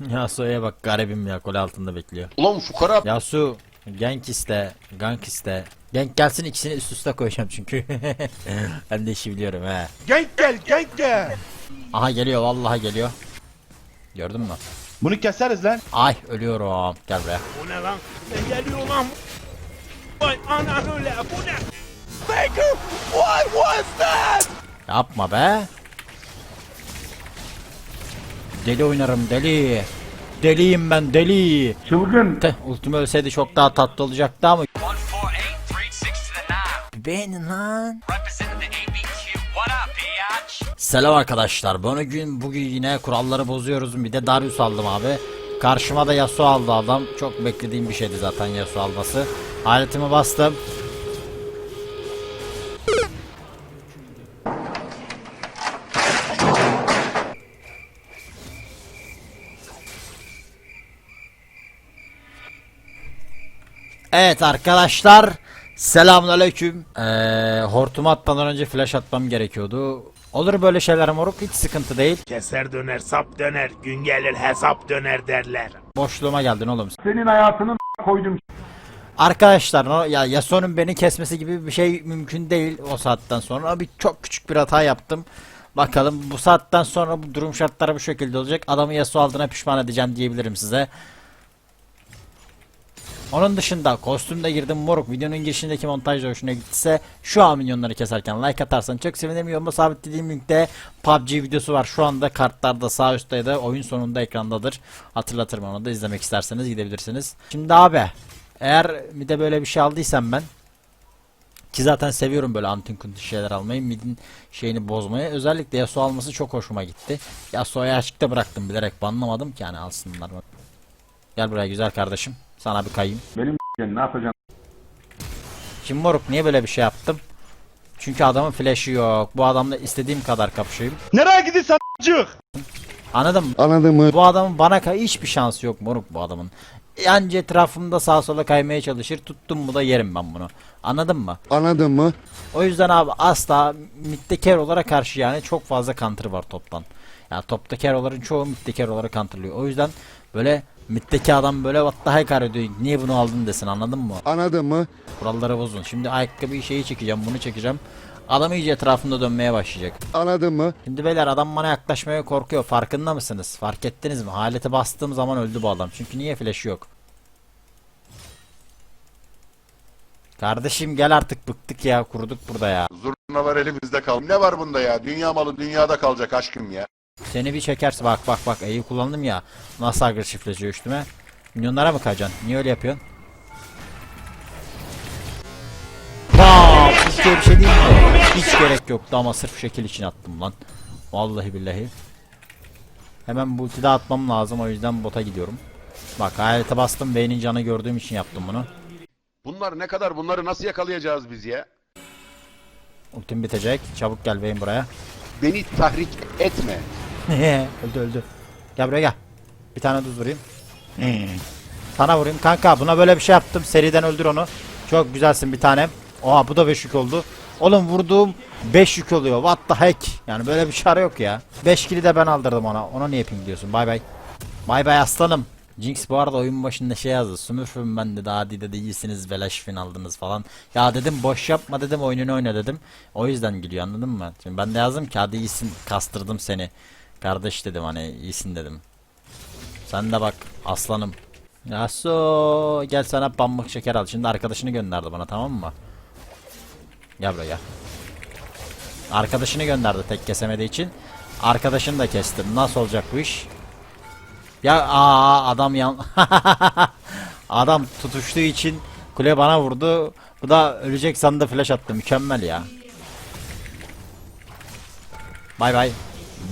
Yasuo'ya bak garibim ya kol altında bekliyor. Ulan fukara Yasu gank iste, gank iste. Gank gelsin ikisini üst üste koyacağım çünkü. ben de işi biliyorum he. Genk gel, genk gel. Aha geliyor vallahi geliyor. Gördün mü? Bunu keseriz lan. Ay ölüyorum. Gel buraya. Bu ne lan? Ne geliyor lan? Vay ana öyle bu ne? Faker, what was that? Yapma be. Deli oynarım deli. Deliyim ben deli. Çılgın. Teh, ultimi ölseydi çok daha tatlı olacaktı ama. 148, 36 to the 9. Beğenin lan. Selam arkadaşlar. Bugün bugün yine kuralları bozuyoruz. Bir de Darius aldım abi. Karşıma da Yasuo aldı adam. Çok beklediğim bir şeydi zaten Yasuo alması. Aletimi bastım. Evet arkadaşlar. Selamünaleyküm. Ee, hortumu atmadan önce flash atmam gerekiyordu. Olur böyle şeyler moruk hiç sıkıntı değil. Keser döner, sap döner, gün gelir hesap döner derler. Boşluğuma geldin oğlum. Senin hayatını koydum. Arkadaşlar o- ya Yasuo'nun beni kesmesi gibi bir şey mümkün değil o saatten sonra. Bir çok küçük bir hata yaptım. Bakalım bu saatten sonra bu durum şartları bu şekilde olacak. Adamı Yasuo aldığına pişman edeceğim diyebilirim size. Onun dışında kostümde girdim moruk. Videonun girişindeki montaj hoşuna gittiyse şu an milyonları keserken like atarsan çok sevinirim. Yoruma sabitlediğim linkte PUBG videosu var. Şu anda kartlarda sağ üstte ya da oyun sonunda ekrandadır. Hatırlatırım onu da izlemek isterseniz gidebilirsiniz. Şimdi abi eğer bir de böyle bir şey aldıysam ben ki zaten seviyorum böyle antin kuntin şeyler almayı. Midin şeyini bozmayı. Özellikle Yasuo alması çok hoşuma gitti. Yasuo'yu açıkta bıraktım bilerek banlamadım ki yani alsınlar. Gel buraya güzel kardeşim. Sana bir kayayım. Benim ne yapacaksın? Şimdi moruk niye böyle bir şey yaptım? Çünkü adamın flash'ı yok. Bu adamla istediğim kadar kapışayım. Nereye gidiyorsun cık? Anladın mı? Anladın mı? Bu adamın bana kay hiçbir şansı yok moruk bu adamın. Yancı etrafımda sağa sola kaymaya çalışır. Tuttum mu da yerim ben bunu. Anladın mı? Anladın mı? O yüzden abi asla midde olarak karşı yani çok fazla counter var toptan. Ya topta carry'ların çoğu midde carry olarak counterlıyor. O yüzden böyle middeki adam böyle what the heck are diyor. Niye bunu aldın desin anladın mı? Anladın mı? Kuralları bozun. Şimdi ayakkabıyı şeyi çekeceğim bunu çekeceğim. Adam iyice etrafında dönmeye başlayacak. Anladın mı? Şimdi beyler adam bana yaklaşmaya korkuyor. Farkında mısınız? Fark ettiniz mi? Halete bastığım zaman öldü bu adam. Çünkü niye flash'ı yok? Kardeşim gel artık bıktık ya. Kuruduk burada ya. Zurnalar elimizde kal. Ne var bunda ya? Dünya malı dünyada kalacak aşkım ya. Seni bir çekerse bak bak bak E'yi kullandım ya. Nasıl agresifleşiyor üstüme. Milyonlara mı kayacaksın? Niye öyle yapıyorsun? Bam! Hiç bir şey değil mi? Hiç gerek yoktu ama sırf şekil için attım lan. Vallahi billahi. Hemen bu ultide atmam lazım o yüzden bota gidiyorum. Bak hayalete bastım Vayne'in canı gördüğüm için yaptım bunu. Bunlar ne kadar? Bunları nasıl yakalayacağız biz ya? Ultim bitecek. Çabuk gel Vayne buraya. Beni tahrik etme. öldü öldü. Gel buraya gel. Bir tane düz vurayım. Sana vurayım. Kanka buna böyle bir şey yaptım. Seriden öldür onu. Çok güzelsin bir tanem. Oha bu da 5 yük oldu. Oğlum vurduğum 5 yük oluyor. What the heck? Yani böyle bir çare yok ya. 5 kili de ben aldırdım ona. Ona niye ping diyorsun? Bay bay. Bay bay aslanım. Jinx bu arada oyun başında şey yazdı. Smurf'üm ben dedi hadi dedi iyisiniz beleş fin falan. Ya dedim boş yapma dedim oyununu oyna dedim. O yüzden gülüyor anladın mı? Şimdi ben de yazdım ki hadi iyisin kastırdım seni. Kardeş dedim hani iyisin dedim. Sen de bak aslanım. Yaso gel sana pamuk şeker al. Şimdi arkadaşını gönderdi bana tamam mı? Gel buraya. Arkadaşını gönderdi tek kesemediği için. Arkadaşını da kestim. Nasıl olacak bu iş? Ya aa adam yan Adam tutuştuğu için kule bana vurdu. Bu da ölecek sandı flash attı. Mükemmel ya. Bay bay.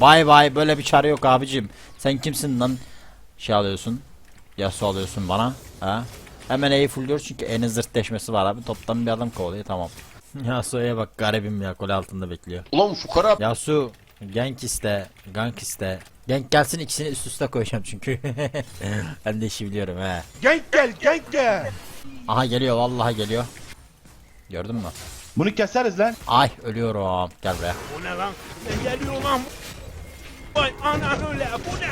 Bay bay. Böyle bir çare yok abicim. Sen kimsin lan? Şey alıyorsun. Yasu alıyorsun bana. Ha? Hemen E'yi fullüyoruz çünkü E'nin zırt deşmesi var abi. Toptan bir adam kovalıyor tamam. Yasuo'ya bak garibim ya kule altında bekliyor. Ulan fukara Yasu gank iste, gank iste. Gank gelsin ikisini üst üste koyacağım çünkü. ben de işi biliyorum he. Genk gel, genk gel. Aha geliyor vallahi geliyor. Gördün mü? Bunu keseriz lan. Ay ölüyorum. Gel buraya. Bu ne lan? Ne geliyor lan? Vay bu ne?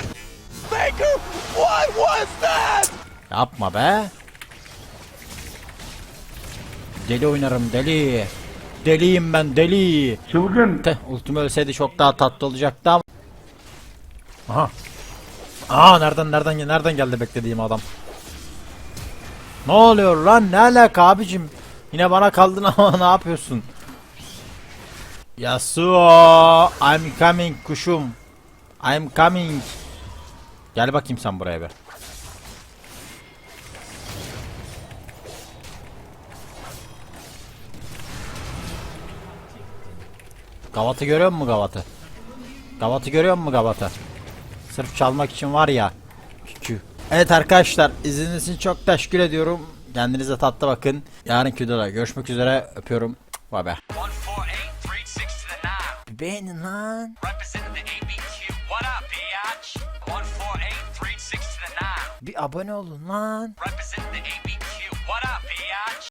What was that? Yapma be. Deli oynarım deli. Deliyim ben deli. Çılgın. Te, ultim ölseydi çok daha tatlı olacaktı ama. Aha. Aa nereden nereden nereden geldi beklediğim adam. Ne oluyor lan? Ne alaka abicim? Yine bana kaldın ama ne yapıyorsun? Yasuo, I'm coming kuşum. I'm coming. Gel bakayım sen buraya be. Gavat'ı görüyor musun Gavat'ı? Gavat'ı görüyor musun Gavat'ı? Sırf çalmak için var ya. Kükü. Evet arkadaşlar izlediğiniz için çok teşekkür ediyorum. Kendinize tatlı bakın. Yarınki videoda görüşmek üzere. Öpüyorum. Bay bay. 14836 to the 9. Beğenin lan. What up, biatch? 148 to the 9. Bir abone olun lan. Represent the ABQ. What up, biatch?